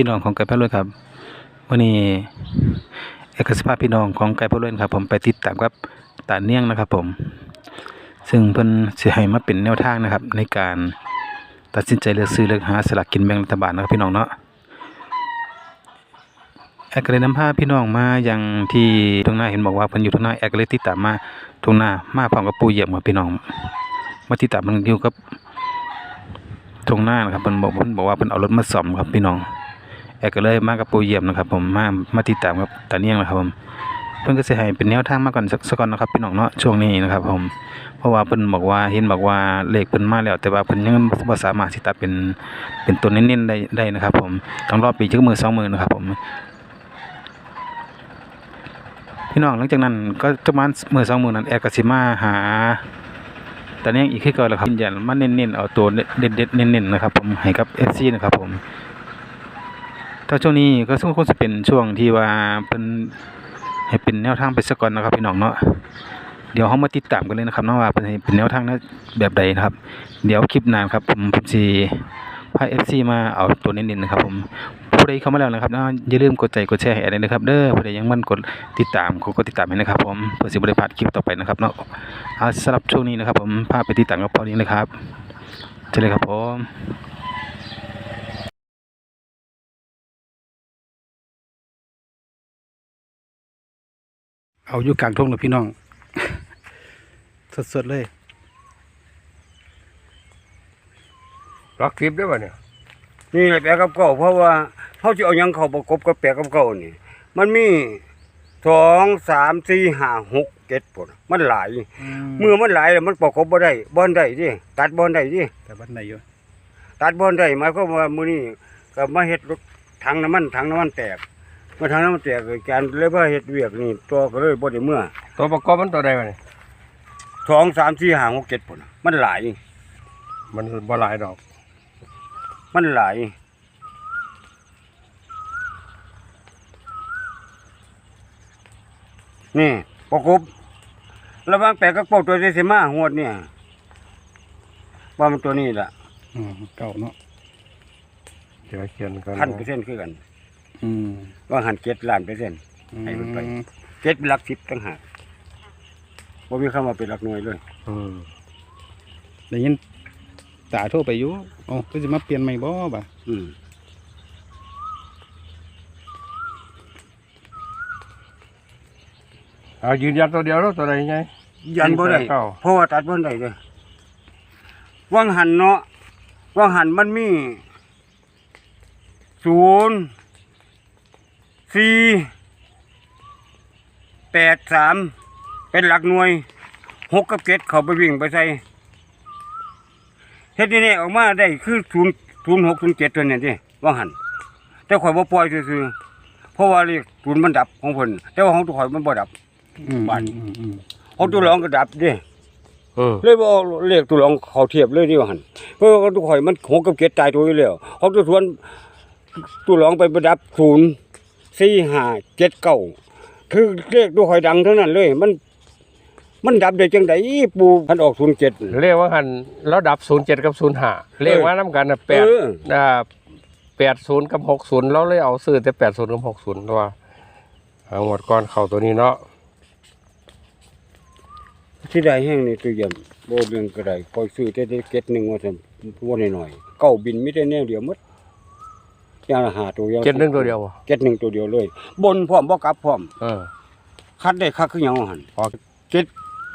พี่น้องของไก่พะรวยครับวันนี้เอกสภาพพี่น้องของไก่พะรวยครับ ผมไปติดตามกับตาเนียงนะครับ ผม ซึ่งเพิ่นสิให้มาเป็นแนวทางนะครับ ในการตัดสินใจเลือกซื้อเลือกหาสลากกินแบ่งรัฐบาลนะครับพี่น้องเนาะแอกเลยนำพาพี่น้องมาอยังที่ตรงหน้าเห็นบอกว่าเพิ่นอยู่ตรงหน้าแอกเลยติดตามมาตรงหน้ามาพร้อมกับปู่เยี่ยมครับพี่น้องมาติดตามมันอยู่กับตรงหน้านะครับเพิ่นบอกเพิ่นบอกว่าเพิ่นเอารถมาซ่อมครับพี่น้อง แอร์ก็เลยมากับปูเยี่ยมนะครับ ผมมามาติดตามกับตาเนียงนะครับผมเพิ่นก็สิให้เป็นแนวทางมาก่อนสักสักก่อนนะครับพี่น้องเนาะช่วงนี้นะครับ ผม เพราะว่าเพิ่นบอกว่าเห็นบอกว่าเลขเพิ่นมาแล้ว แต่ว่าเพิ่นยังบ่สามารถสิตัดเป็นเป็นตัวเน้นๆได้ได้นะครับ ผมต้องรอบปีจักมือสองมือนะครับ ผมพี่น้องหลังจากนั้นก็ประมาณมือสองมือนั้นแอร์ก็สิมาหาตอนนี้อีกคือเก่าแล้วครับยืนยันมาเน้นๆเอาตัวเด็ดๆเน้นๆนะครับผมให้กับ FC นะครับผม ถ้าช่วงนี้ก็สมควรจะเป็นช่วงที่ว่าเพิ่นให้เป็นแนวทางไปซะก่อนนะครับพี่น้องเนาะเดี๋ยวเฮามาติดตามกันเลยนะครับเนาะว่าเพิ่นเป็นแนวทางแบบใดนะครับ เดี๋ยวคลิปหน้าครับผมผมสิพา FC มาเอาตัวเน้นๆนะครับผมผู้ใดเข้ามาแล้วนะครับเนาะอย่าลืมกดใจกดแชร์ให้อดด้วยนะครับ เด้อผู้ใดยังมันกดติดตามก็กดติดตามให้นะครับ ผมเพื่อสิบ่ได้พลาดคลิปต่อไปนะครับเนาะเอาสำหรับช่วงนี้นะครับ ผมพาไปติดตามกับพอนี้นะครับเชิญเลยครับผม เอาอยู่กลางทุ่งเลยพี่น้อง สดๆเลยรักทิพย์ได้ป่ะเนี่ยนี่แหละแปลกับเก่าเพราะว่าเขาจะเอาหยังเข้าประกบกับแปลกับเก่านี่ มันมีสองสามสี่ห้าหกเจ็ดผลมันหลายเมื่อมันหลายแล้วมันประกบบ่ได้บ่อนได้ดิตัดบ่อนได้ดิแต่วันไหนอยู่ตัดบ่อนได้หมายความว่ามื้อนี้ก็มาเฮ็ดรถถังน้ำมันถังน้ำมันแตก เมื่อถังน้ำมันแตกก็การเลยว่าเฮ็ดเวียกนี่ตัวก็เลยบ่ได้เมื่อตัวประกอบมันตัวใดป่ะเนี่ยสองสามสี่ห้าหกเจ็ดผลมันหลาย มันบ่หลายดอก มันหลายนี่ประกบระหวังแปลกับเป้าตัวเดซิมาหวดเนี่ยว่ามันตัวนี้แหละอืมเก่าเนาะเดี๋ยวเขียนกันพันเปอร์เซ็นต์คือกัน อืมว่าหันเจ็ดล้านเปอร์เซ็นต์ให้มันไปเจ็ดเป็นหลักสิบต่างหากว่ามีคำว่าเป็นหลักหน่วยเลยอืมได้ยินตาโทรไปอยู่อ๋อก็จะมาเปลี่ยนใหม่บ่บ่ะอืมเอายืนยันตัวเดียวแล้วตัวใดไงยันบ่ได้เก้าเพราะว่าตัดบ่ได้เลยว่างหันเนาะว่างหันมันมีศูนย์ สี่แปดสามเป็นหลักหน่วยหกกับเจ็ดเขาไปวิ่งไปใส่เฮ็ดนี่ออกมาได้คือศูนย์ศูนย์หกศูนย์เจ็ดตัวเนี่ยที่ว่างหันแต่ข่อยบ่ปล่อยซื่อๆเพราะว่าเลขศูนย์มันดับของเพิ่นแต่ว่าของตัวข่อยมันบ่ดับอืมบ้านอืมอืมของตัวรองก็ดับเด้อืมเลยบ่เอาเลขตัวรองเขาเทียบเลยดีว่าหั่นเพราะว่าตัวข่อยมันหกกับเจ็ดตายตัวอยู่แล้วของตัวสวนตัวรองไปประดับศูนย์ สี่ห้าเจ็ดเก้าคือเลขตัวข่อยดังเท่านั้นเลย มัน มันดับได้จังไดปูพันออกศูนย์เจ็ด เรียกว่าหันแล้วดับศูนย์เจ็ดกับศูนย์ห้าเรียกว่าน้ำกันนะแปดเออ อ่าแปดศูนย์กับหกศูนย์เราเลยเอาซื้อแต่แปดศูนย์กับหกศูนย์ตัวเอาหมดก้อนเข่าตัวนี้เนาะที่ใดแห้งนี่ตัวเยี่ยมโบเรื่องก็ได้คอยซื้อแต่เก็ดหนึ่งว่าซั่นว่าหน่อยๆเก้าบินมีแต่แนวเดียวหมด อย่างละหาตัวอย่างเจ็ดหนึ่งตัวเดียวบ่เก็ดหนึ่งตัวเดียวเลย บนพร้อมบ่กลับพร้อมเออคัดได้คักคือหยังว่าหั่นพอเจ็ด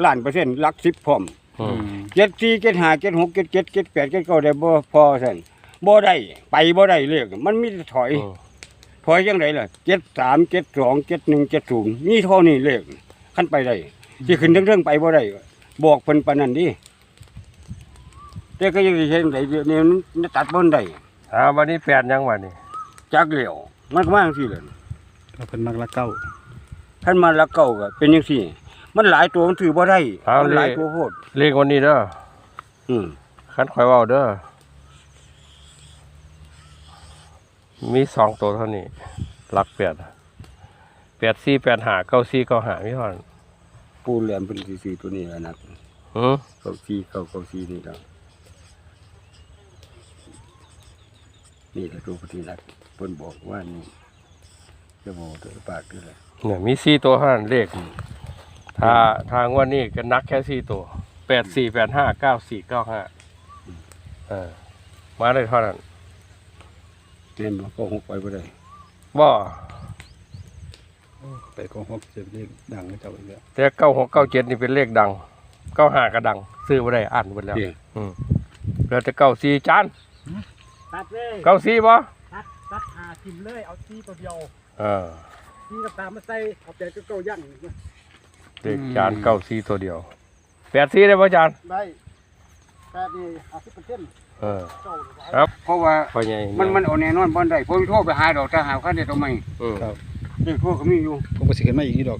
ล้านเปอร์เซ็นต์หลักสิบพร้อมอือืมมเจ็ดสี่เจ็ดห้าเจ็ดหกเจ็ดเจ็ดเจ็ดแปดเจ็ดเก้าได้บ่พอสั่นบ่ได้ไปบ่ได้เลขมันมีแต่ถอยอืมถอยจังไดล่ะเจ็ดสามเจ็ดสองเจ็ดหนึ่งเจ็ดศูนย์มีเท่านี้เลขขั้นไปได้ที่ขึ้นเรื่องๆไปบ่ได้บอกเพิ่นปานนั้นดิแต่ก็ยังสิเฮ็ดจั่งไดเดี๋ยวนี้มันตัดบ่ได้อ่าวันนี้แปดยังวันนี้ จักเหลียวมันก็มาจังซี่แหละก็เพิ่นมักละเก้าคันมาละเก่าก็เป็นจังซี่ มันหลายตัวมันถือบ่ได้มันหลายตัวโพดเรียกวันนี้เด้ออืมคันข่อยเว่าเด้อมีสองตัวเท่านี้หลักแปดแปดสี่แปดหาเก้าสี่เก้าหามีเท่านั้นปูแหลมเป็นสิซื้อตัวนี้แล้วนะหือเก้าสี่เก้าเก้าสี่นี่แล้วนี่แหละตัวปฏิรัก เพิ่นบอกว่านี่จะบอกตัวปากด้วยแหละเนี่ยมีสี่ตัวเท่านั้นเลขถ้าทางวันนี้ก็นักแค่สี่ตัวแปดสี่แปดห้าเก้าสี่เก้าห้าเออมาได้เท่านั้นเรียนบ่ก็หกไปบ่ได้บ่ไปกองหกเจ็บเลขดังให้เจ้าอีกแล้วแต่เก้าหกเก้าเจ็ดนี่เป็นเลขดังเก้าห้าก็ดัง ซื้อมาได้อ่านหมดแล้วเด้อืมแล้วจะเก้าสี่จานตัดเลยเก้าสี่บ่ ตัดตัดหาทิมเลยเอาซีตัวเดียวเออซีกับตามมาใส่เอาแต่ก็เก้ายั่งเลขจานเก้าสี่ตัวเดียวแปดสี่ได้ป่ะจานได้แปดนี่ห้าสิบเปอร์เซ็นต์เออเก้าครับเพราะว่าพ่อใหญ่มันมันเอาแน่นอนบ่ได้ผมโทรไปหาดอกถ้าหาคันได้ตัวใหม่อืมเด็กโทรก็มีอยู่ผมก็สิขึ้นมาอีกนี่ดอก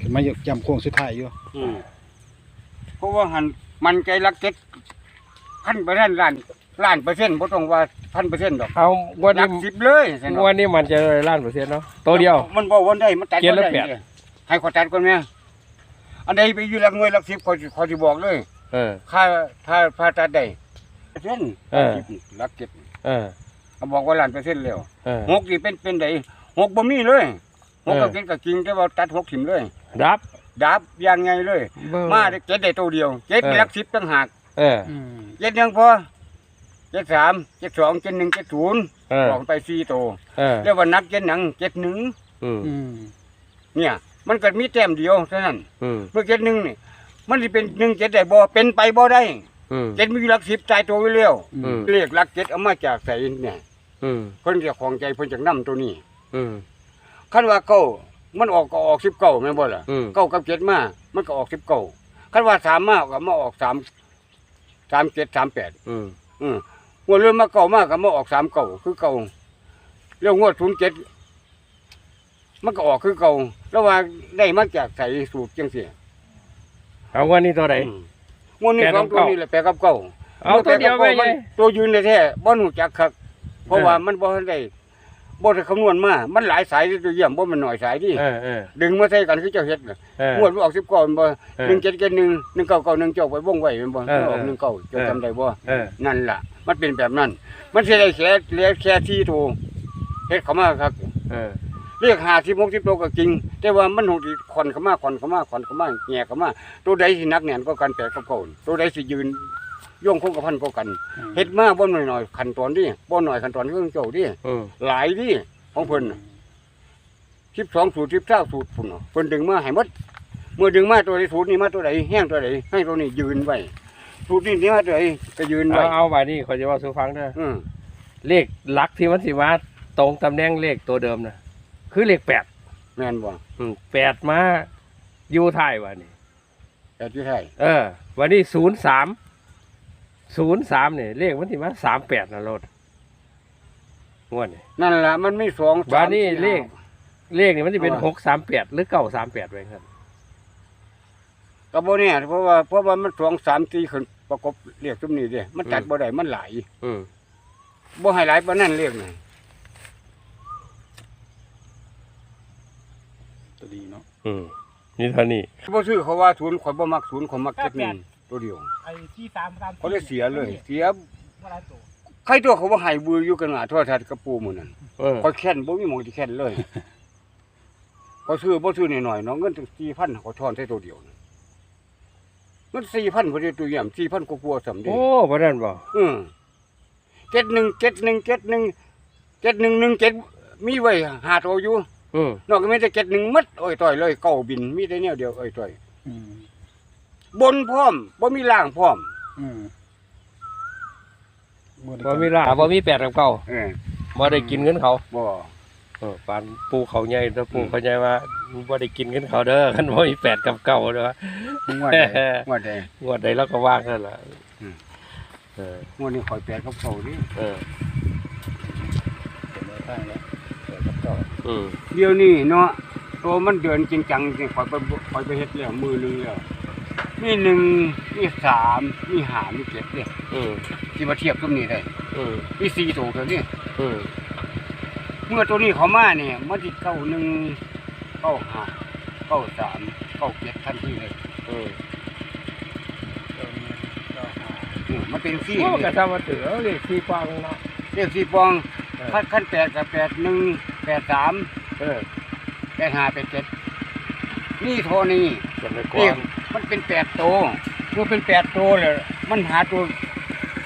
ขึ้นมาย่ำโค้งสุดท้ายอยู่อืมเพราะว่าหันมันใจรักเก็ตพันเปอร์เซ็นต์ล้าน ล้านเปอร์เซ็นต์บ่ต้องว่าพันเปอร์เซ็นต์ดอกเอาวันหลันี้กสิบเลยซั่นดอกวันนี้มันจะล้านเปอร์เซ็นต์เนาะตัวเดียว มันบ่วันได้มันตัดเกียร์ละบ่ได้แปด นี่ให้ขอตัดก่อนแม่อันใดไปอยู่หลักหน่วยหลักสิบขอสิขอสิบอกเลยเออ ค่าถ้าถ้าตัดได้เปอร์เซ็นต์เออ หลักเจ็ดเออเขาบอกว่าล้านเปอร์เซ็นต์แล้วเออ หกนี่เป็นเป็นไดหกบ่มีเลยหกเออ ก็เก็ดก็จริงแต่ว่าตัดหกถิ่มเลยดับดับอย่างไงเลย มาได้เจ็ดได้ตัวเดียวเจ็ดเออหลักสิบต่างหากเออ เจ็ดยังพอ เจ็ดสามเจ็ดสองเจ็ดหนึ่งเจ็ดศูนย์เออ บอกไปสี่ตัวเออเรียกว่านักเจ็ดหนังเจ็ดหนึ่งอืมเนี่ย มันก็มีแต้มเดียวเท่านั้นอืมเมื่อเจ็ดหนึ่งนี่มันจะเป็นหนึ่งเจ็ดได้บ่เป็นไปบ่ได้อืมเจ็ดมีอยู่หลักสิบตายตัวไว้แล้วอืมเรียกหลักเจ็ดเอามาจากใส่เนี่ยอืมเพิ่นจะของใจเพิ่นจะนํตัวนี้อืม คันว่าเก้ามันออกก็ออกสิบเก้าแม่นบ่ล่ะอืม เก้ากับเจ็ดมามันก็ออกสิบเก้าคันว่าสามมาก็มาออกสามสามเจ็ดสามแปด อืมอืม งวดเริ่มมาเก่ามากก็มาออกสามเก่าคือเก่าแล้วงวดศูนย์เจ็ดมันก็ออกคือเก่าแล้วว่าได้มาจากใส่สูตรจังเสียเอาวันนี้ตัวไหนอืมงวดนี้แปดสกัองบตัวเก้านี้แหละแปลกับเก่าเอาตัวเดียวไปแปลกับไงก้ามันตัวยืนแท้ๆบ่หนูจักคักเพราะเออว่ามันบ่ทันได้ บ่ได้คำนวณมา มันหลายสายที่ตัวเยี่ยมบ่มันน้อยสายดิเออเออ ดึงมาใส่กันคือเจ้าเฮ็ดน่ะเออ งวดมันออก10ก่อนบ่เออหนึ่งเจ็ดเจ็ดหนึ่งหนึ่งเก้าเก้าหนึ่งเจ้าไปวงไว้แม่นบ่เออมันออกหนึ่งเก้าเจ้าเออจำได้บ่ เออ นั่นล่ะ มันเป็นแบบนั้น มันสิได้แค่เหลือแค่ที่ถูกเฮ็ดเข้ามาครับ เออ เรียกหาสิบหกสิบโลก็จริง แต่ว่ามันหกที่คอนเข้ามาคอนเข้ามาคอนเข้ามาแง่เข้ามาตัวใดสิหนักแน่นก็กันแปดกับเก่าตัวใดสิยืน โย่งคงกับพันก็กันเฮ็ดมาบ่หน่อยๆขั้นตอนดิบ่หน่อยขั้นตอนเครื่องเจ้าดิอืมหลายดิของเพิ่นน่ะ12สูตร19สูตรพุ่นน่ะเพิ่นดึงมาให้หมดเมื่อดึงมาตัวใดสูตรนี้มาตัวใดแห้งตัวใดให้ตัวนี้ยืนไว้สูตรนี้นี่มาตัวใดก็ยืนเอาไว้เอาไปนี่ขอจะว่าสู่ฟังเด้ออืมเลขหลักที่มันสิมาตรงตำแหน่งเลขตัวเดิมนะคือเลขแปดแม่นบ่อืมแปดมาอยู่ท้ายวันนี้แต่ที่ไทยเออ วันนี้ศูนย์สาม ศูนย์สามเนี่ยเลขมันสิมาสามแปดนะรถงวดนี่นั่นล่ะมันมีสองบ้านนี้สมสี่เลข ห้า เลขนี่มันจะเป็นเอาหวะกสามแปดหรือเก้าสามแปดไว้ครับก็บ่เนี่ยเพราะว่าเพราะว่ามันสองสามตีขึ้นประกบเรียกซุมนี้เด้มันจัดบ่ได้มันหลายอืมบ่ให้หลายปานนั้นเรียกน่ะตัวดีเนาะอืมนี่เท่านี้บ่ซื้อเขาว่าศูนย์ข่อยบ่มักศูนย์ข่อยมักเจ็ดหนึ่ง ตัวเดียว ไอ้ที่ตามตามเขาเลยเสียเลย เสียมาหลายตัวใครตัวเขาบ่ให้บืออยู่กันหน้าโทรทัศน์กับปูมื้อนั้นเออข่อยแค้นบ่มีหมองที่แค้นเลยข่อยซื้อบ่ซื้อน้อยๆเนาะเงินถึง4,000ข่อยทอนใส่ตัวเดียวน่ะเงิน4,000พอดีตัวเยี่ยม4,000กว่าๆซ้ํเด้โอ้ประเด็นบ่อืมเจ็ดหนึ่งเจ็ดหนึ่งเจ็ดหนึ่งเจ็ดหนึ่งหนึ่งเจ็ดมีไว้หาตัวอยู่อืมนอกจากมีแต่เจ็ดหนึ่งมัดโอ้ยต่อยเลยเก้าบินมีแต่แนวเดียวโอ้ยต่อยอืม บนพร้อมบ่มีล่างพร้อมอืมบ่มีลาบ่มีแปดกับเก้าเออบ่ได้กินเงินเขาบ่เออปานปูเขาใหญ่ถ้าปูเขาใหญ่ว่าบ่ได้กินเงินเขาเด้อคันบ่มีแปดกับเก้าเด้องวดใดงวดใดงวดใดเราก็ว่างนั่นล่ะอืมเอองวดนี้ข่อยแปดกับเก้านี่เออเป็นแนวทางแล้วเปิดกับเก่าอืมเดี๋ยวนี้เนาะตัวมันเดินจริงจังจริงข่อยไปข่อยไปเฮ็ดแล้วมือหนึงแล้ว มีหนึ่งมีสามมีห้ามีเจ็ดเนี่ยอืมที่มาเทียบกับนี้ได้อืมมีสี่ตัวเท่านี้อืมเมื่อตัวนี้เขามาเนี่ยมันสิเก้าหนึ่งเก้าห้าเก้าสามเก้าเจ็ดทันทีเลยอืมอืมมันเป็นซี่โอ้เลก็ยทำมาถือเอาเลขที่ฟังเนาะเรียกซี่ปองขั้นขั้นแปดกับแปดหนึ่งแปดสามเออแปดห้าแปดเจ็ดนี่โทนี่จะไม่กเรีว้ายงก มันเป็นแปดโตวเมื่อเป็นแปดโตวเลยมันหาตัว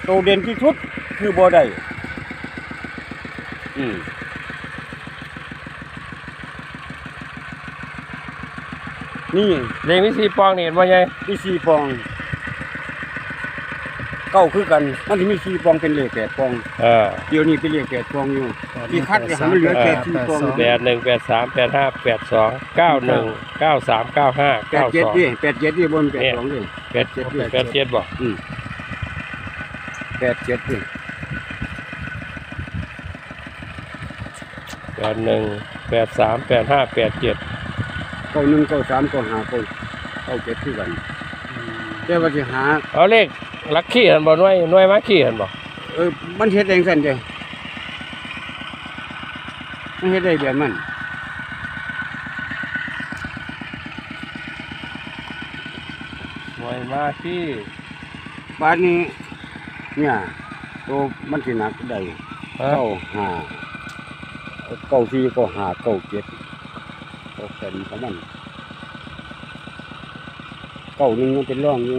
โตวเด่นที่สุดคือบ่ได้อืมนี่เลขวิธีปองนี่เห็นว่าไงมีสี่ฟอง เก้าคือกันมันจะมีสี่ฟองเป็นเลขแปดฟองเออเดี๋ยวนี้เป็นเลขแปดฟองอยู่ที่คัดเนี่ยให้มันเหลือแค่สี่ฟองแปดหนึ่งแปดสามแปดห้าแปดสองเก้าหนึ่งเก้าสามเก้าห้าแปดเก้าเจ็ดสองดิแปดเจ็ดดิบนแปดสองดิแปดแปดเจ็ดบอกแปดเจ็ดดิแปดหนึ่งแปดสามแปดห้าแปดเจ็ดเก้าหนึ่งเก้าสามเก้าห้าเก้าเก้าเจ็ดคือกันแต่ว่าที่หาเอาเลข ลักขี้เห็นบ่หน่วยหน่วยมาขี้เห็นบ่เออมันเฮ็ดเองสั่นเด้มันเฮ็ดได้แบบมันหน่วยมาขี้บาดนี้เนี่ยตัวมันสิหนักได้ฮะเก้าห้าเก้าสี่เก้าห้าเก้าเจ็ดเก้าแสนของมันเก้าหนึ่งมันเป็นร่องอยู่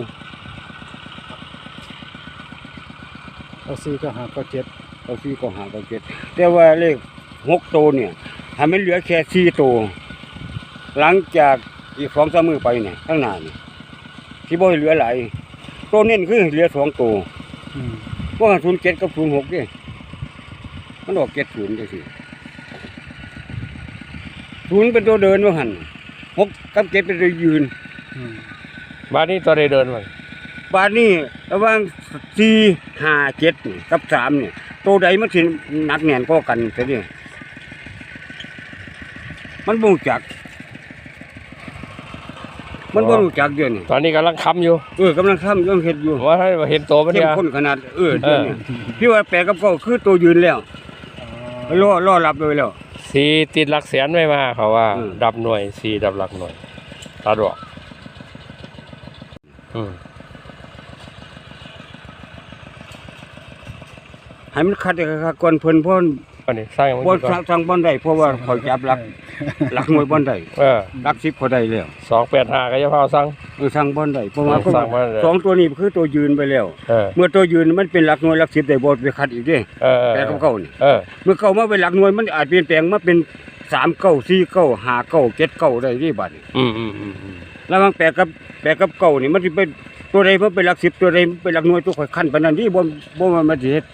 เอาสี่ก็หาก็เจ็ดเก้าสี่เก้าห้าเก้าเจ็ดแต่ว่าเลขหกตัวเนี่ยทำให้เหลือแค่สี่ตัวหลังจากอีกสองสามมือไปเนี่ยข้างหน้านี่ที่บ่ให้เหลือหลายตัวเน้นคือเหลือสองตัวอืมว่าศูนย์เจ็ดกับศูนย์หกดิมันออกเจ็ดศูนย์จังสิศูนย์เป็นตัวเดินว่าหันหกกับเจ็ดเป็นตัวยืนอืมบ้านนี้ตัวใดเดินมา บาทนี้ระหว่างสี่ห้าเจ็ดนี่กับสามเนี่ยตัวใดมันสิหนักแน่นก็กันเสียดิมันบ่รู้จัก มันบ่รู้จักเดี๋ยวนี้ตอนนี้กำลังค้ำอยู่เออกำลังทำยังเฮ็ดอยู่ว่าถ้าเห็นตัวมันเข้เนี่มย ข้นขนาดเออเดี๋ยวนี้พี่ว่าแปลกับเก็คือตัวยืนแล้วรอรอรับเลยแล้ว สีติดหลักแสนไม่มาเขาว่า อืม ดับหน่วยสีดับหลักหน่วยตัดบอกอืม ให้มันคัดให้คัดก่อนเพิ่นเพราะอันนี้สร้างมันบ่ก่อนสั่งบ่ได้เพราะว่าเขาจับหลักหลักหน่วยบ่ได้เออหลัก10เขาได้แล้วสองแปดห้าก็จะพาสั่งเออสั่งบ่ได้เพราะว่าเออสั่งบ่ได้สองตัวนี้คือตัวยืนไปแล้วเออเมื่อตัวยืนมันเป็นหลักหน่วยหลัก10ได้บ่ไปคัดอีกเด้เออเออแต่กับเขานี่เออเมื่อเข้ามาเป็นหลักหน่วยมันอาจเปลี่ยนแปลงมาเป็น3เก้า4เก้า5เก้า7เก้าได้ที่บัดนี้อืมอืมอืมอืมแล้วมันแปลกับแปลกับเก้านี่มันสิเป็นตัวใดมันเป็นหลัก10ตัวใดมันเป็นหลักหน่วยตัวข่อยคันปานนั้นที่บ่บ่ว่ามันสิเฮ็ด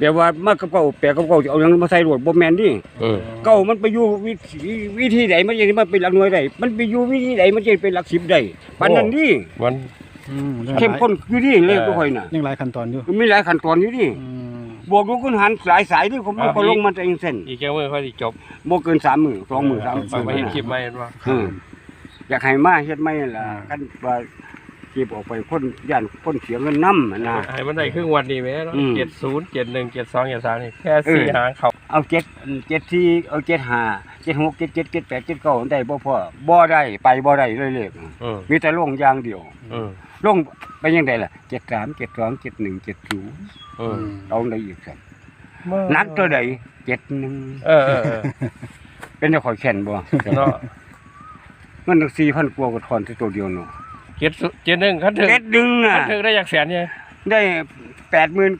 แบบว่ามากับเก้าแปลกับเก้าสิเอาหยังมาใส่รวดบ่แม่นดิอืมเก้ามันไปอยู่วิธีวิธีใดมันยังมันเป็นหลักหน่วยได้มันไปอยู่วิธีใดมันจะเป็นหลักสิบได้ปานนั้นนี่มัน อืมเข้มข้นอยู่นี่เลขตัวข่อยน่ะยังหลายขั้นตอนอยู่มันมีหลายขั้นตอนอยู่นี่อืมบวกลูกคุณหันหลายสายนี่ผมมันก็ลงมาแต่เองเส้นอีกแค่มือค่อยสิจบบ่เกินสามมือสองมือสามเฟังมาเห็นคลิปไหมเห็นว่า อืมอยากให้มาเฮ็ดไม่ล่ะกันว่า คลิปออกไปคนย่านคนเสียเงินนำนะให้มันได้ครึ่งวันดีไหมเนาะอืม เจ็ดศูนย์เจ็ดหนึ่งเจ็ดสองเจ็ดสามนี่แค่เออสี่หางเขาเอาเจ็ดเจ็ดที่เอาเจ็ดห้าเจ็ดหกเจ็ดเจ็ดเจ็ดแปดเจ็ดเก้าได้บ่พอบ่ได้ไปบ่ได้เลยเลขอืมมีแต่ลงอย่างเดียวอืมลงไปยังไงล่ะเจ็ดสามเจ็ดสองเจ็ดหนึ่งเจ็ดศูนย์อืมเอาได้อีกสันนักตัวใดเจ็ดหนึ่งเออเออเออเป็นจะขอยแข่นบ่เนาะมันสี่พันกว่าก็ทอนที่ตัวเดียวเนาะ เจ็ดศูนย์เจ็ดหนึ่งคันถึงเจ็ดหนึ่งน่ะคันถึงได้อยากแสนยังได้แปดหมื่น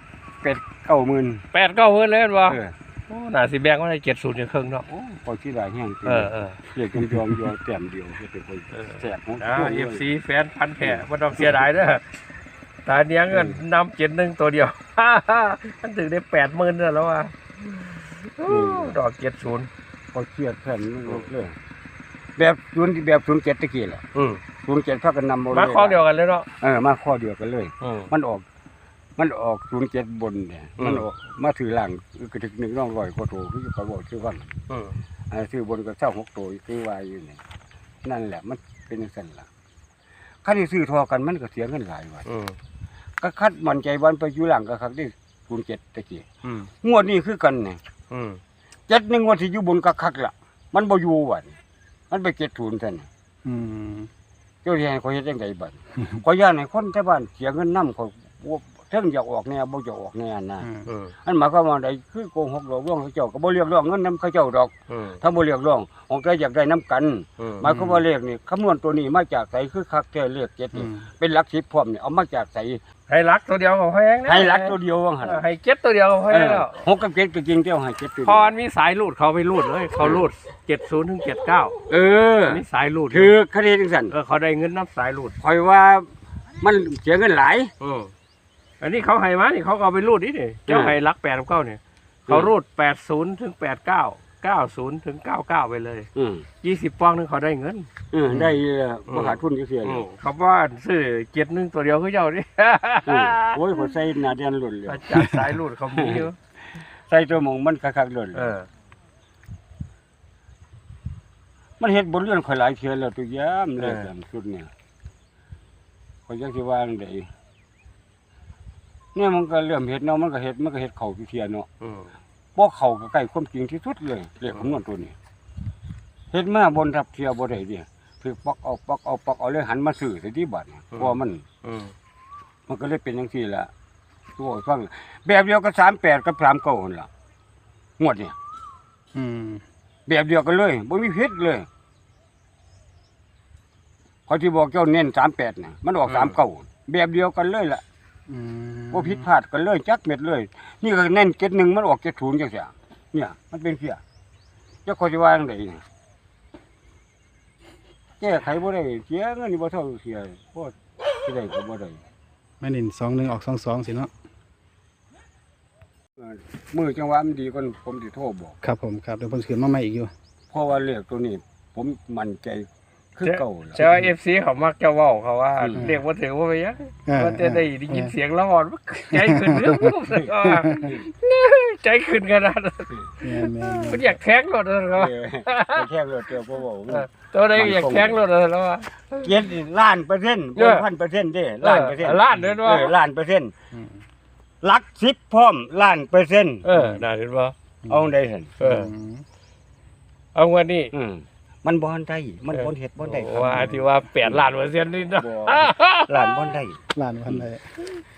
แปดเก้าหมื่นแปดเก้าเพิ่นเลยเห็นบ่เออโอ้หน่าสิแบงว่าได้เจ็ดศูนย์อย่างครึ่งเนาะโอ้พอที่ได้แห้งจริงเออเออเรียกกันยอมยอมแต้มเดียวเฮ็ดเป็นคนเออแสบหัวอ่าเอฟซีแฟนพันธุ์แท้บ่ต้องเสียดายเด้อตาเนี้ยเงินนำเจ็ดหนึ่งตัวเดียวคันถึงได้แปดหมื่นแล้วว่ะโอ้ดอกเจ็ดศูนย์พอเครียดแผ่นเลย แบบศูนย์แบบศูนย์เจ็ดตะกี้แหละอืมศูนย์เจ็ดพากันนำบ่มาข้อเดียวกันเลยเนาะเออมาข้อเดียวกันเลย อืม มันออก มันออกศูนย์เจ็ดบนเนี่ย อืม มันออกมาถือหลังกระถึกหนึ่งน้องร้อยกว่าโตคือเขาบอกชื่อวันอืมอันซื้อบนก็เจ้าหกตัวคือวายอยู่นี่นั่นแหละ มันเป็นจังซั่นล่ะคันที่ซื้อทอกันมันก็เสียเงินหลายวันอืมก็คัดมั่นใจวันไปอยู่หลังก็คักที่ศูนย์เจ็ดตะกี้อืมงวดนี้คือกันเนี่ยอืมเจ็ดหนึ่งวันที่อยู่บนก็คักละมันบ่อยู่วัน มันไปเจ็ดศูนย์ซั่นอืมเจ้าที่ให้เขาเฮ็ดจังไดบัด ขอยย่านให้คนแถวบ้านเสียเงินนำเขาบ่ เทั้งอยากออกแนวบ่อยากออกแนวนะอืมอืมอันหมายความว่าใดคือโกหกหลอกลวงเขาเจ้าก็บ่เรียกร้องเงินนํเขาเจ้าดอก อืมถ้าบ่เรียกร้องของก็อยากได้นํกันอืมหมายความว่าเลขนี่คำนวณตัวนี้มาจากไสคือคักแท้เลขเจ็ดอืนี่มเป็นหลักสิบพร้อมนี่เอามาจากไสให้รักตัวเดียวของแพงนะให้หลักตัวเดียวว่าหั่นเออให้เจ็ดตัวเดียวของแพเองอแล้วหกกับเจ็ดก็จริงแต่ว่าให้เจ็ดตัวพเดียวรมีสายรูดเขาไปรูดเลยเขารูดเจ็ดศูนย์ถึงเจ็ดเก้าเออมีสายรูดคือคดีจังซั่นเออเขาได้เงินนับสายรูดคอยว่ามันเสียเงินหลาย อืม อันนี้เขาให้มานี่เขาก็เอาไปรูดนี่นี่เจ้าให้รักแปดกับเก้าเนี่ยเขารูดแปดศูนย์ถึงแปดเก้าเก้าศูนย์ถึงเก้าเก้าไปเลยอืมยี่สิบฟองนึงเขาได้เงินเออได้เอ่อบ่ขาดทุนจังซี่อืเลยมเขาว่าซื้อเจ็ดหนึงตัวเดียวคือเจ้านี่อืมโอ้ยขอยใส่หน้าเดียนหล่นเลยจากสายรูดเขามีอยู่ใส่ตัวหมองมันคักๆหล่นเออมันเฮ็ดบนเรือนข่อยหลายเทื่อแล้วตัวยามเลยแบบสุดเนี่ยข่อยจักสิว่าจังได เนี่ยมันก็เริ่มเฮ็ดเนาะมันก็เฮ็ดมันก็เฮ็ดเข้าทุกเที่ยเนาะอืมบ่เข้าก็ใกล้ความจริงที่สุดเลยเลขคำนวณตัวนี้เฮ็ดมาบนทับเที่ยบ่ได้เด้คือปอกเอาปอกเอาปอกเอาเลยหันมาซื้อสิที่บัดเนี่ยเพราะว่ามัน อืมมันก็เลยเป็นจังซี่ล่ะตัวฟังแบบเดียวกับ38กับ39นั่นล่ะงวดเนี่ยอืมแบบเดียวกันเลยบ่มีผิดเลยเขาที่บอกเจ้าเน้น38น่ะมันออก39แบบเดียวกันเลยล่ะ อืมบ่ผิดพลาดกันเลยจักเม็ดเลย นี่ก็เน้น71มันออก70จังซี่เนี่ย มันเป็นเพียเจ้าเขาสิว่าจังไดเนี่ยแก้ไขบ่ได้เสียเงินนี่บ่เท่าเสียโคตรสิได้ก็บ่ได้แม่นินสองหนึ่งออกสองสองสิเนาะเออมือจังหวะมันดีกว่าผมสิโทรบอก ครับผมครับเดี๋ยวผมขืนมาใหม่อีกอยู่เพราะว่าเลขตัวนี้ ผมมั่นใจ คือเก่าแล้วเจ้าเอฟซีเขามักจะเว่าเขาว่าอืม เรียกว่าถือว่าไปยังเออว่าจะได้ได้ยินเสียงละหอนใจขึ้นเรื่องปุ๊บเลยว่าใจขึ้นขนาดนั้นแม่นแม่นมันอยากแท้งรถเลยเขาว่าเออไปแค่รถเดียวบ่บอกเออตัวใดอยากแท้งรถเลยแล้วว่า เจ็ดล้านเปอร์เซ็นต์เออพันเปอร์เซ็นต์เด้ล้านเปอร์เซ็นต์เออล้านเด้อเนอะ ออล้านเปอร์เซ็นต์อืมหลักสิบพร้อมล้านเปอร์เซ็นต์เออน่าเห็นป่ะเอาได้เห็นเออ เอาวันนี้อืม มันบ่อนได้มันบ่อนเฮ็ดบ่อนได้ครับว่าที่ว่าแปดล้านเปอร์เซ็นต์นี่เนาะบ่ล้านบ่อนได้ล้านพันได้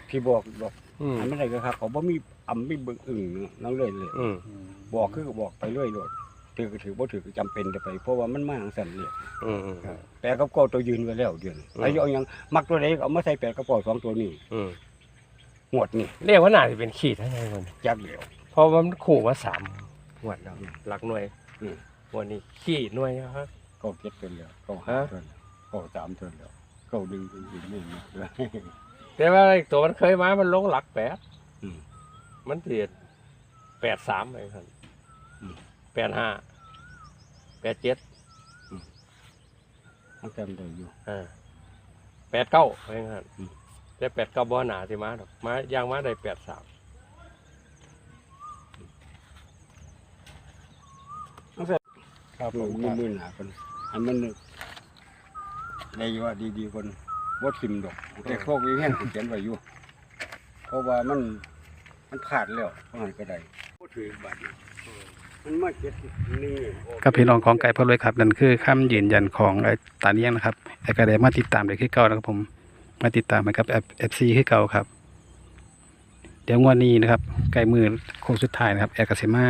พี่บอกบอกอืมอันไม่ได้ก็ครับเขาบ่มีอำมีเบิ่งอึ่งน้องเลยเลยอืมอืมบอกคือก็บอกไปเรื่อยโลดถือก็ถือบ่ถือก็จำเป็นจะไป เพราะว่ามันมาจังซั่นเลยอืมอืม แปดกับเก้าตัวยืนไว้แล้วเดือนอืม อายุเอาหยังมักตัวใดก็เอามาใส่แปดกับเก้าสองตัวนี้อืมงวดนี่เรียกว่าน่าจะเป็นขีดทั้งนั้นคนจักเดียวเพราะว่ามันขู่ว่าสามหวดแล้ว หลักหน่วยอืม วันนี้ขี้หน่วยนะเก้าเจ็ดตัวเดียวเก้าห้าตัวเดียวเก้าสามตัวเดียวเก้าดึงดึงดึงนี่นะแต่ว่าไอ้ตัวมันเคยมา มันลงหลักแปดมันเปลี่ยนแปดสามไปครับแปดห้าแปดเจ็ดมันจำได้อยู่แปดเก้าไปครับแต่แปดเก้าบ่หนาสิมาดอกมาย่างมาได้แปดสาม ครับผมือมมือมือหนาคนอันมันนึกได้อยู่ว่าดีๆคนบ่ทิมดอกแต่โคกอีแห้งกูเขียนไว้อยู่เพราะว่ามันมันขาดแล้วเพราะงั้นก็ได้บ่ถือบัตรนี่มันมาเจ็ดนี่กับพี่น้องของไก่พะรวยครับนั่นคือคำยืนยันของไอ้ตาเนียงนะครับไอ้ก็ได้มาติดตามได้คือเก่านะครับผมมาติดตามให้กับเอฟซีคือเก่าครับ เดี๋ยวงวดนี้นะครับใกล้มือโค้งสุดท้ายนะครับแอร์กาเซมา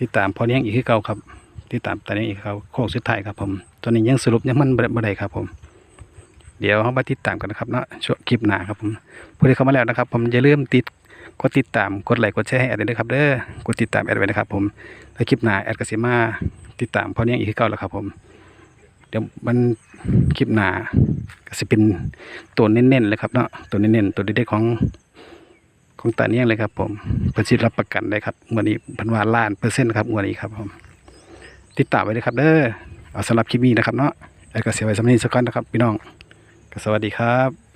ติดตามพอเลี้ยงอีกคือเก่าครับติดตามตาเนียงอีกครับโค้งสุดท้ายครับผมตอนนี้ยังสรุปยังมันบ่ได้ครับผม เดี๋ยวเรามาติดตามกันนะครับเนาะช่วงคลิปหน้าครับผมผู้ที่เข้ามาแล้วนะครับ ผมอย่าลืมติดกดติดตามกดไลค์กดแชร์ให้แอดด้วยนะครับเด้อกดติดตามแอดไว้นะครับ ผมแล้วคลิปหน้าแอดกสิมาติดตามพอเลี้ยงอีกคือเก่าแล้วครับผมเดี๋ยวมันคลิปหน้าก็จะเป็นตัวเน้นๆเลยครับเนาะตัวเน้นๆตัวเด็ดๆของ ของตาเนียงเลยครับ ผมเพื่อสิรับประกันได้ครับงวดนี้พันวาล้านเปอร์เซ็นต์ครับงวดนี้ครับผมติดตามไว้เลยครับ เด้อเอาสำหรับคลิปนี้นะครับเนาะแอดก็เสียไว้สำหรับนี้สักก่อนนะครับ พี่น้องก็สวัสดีครับ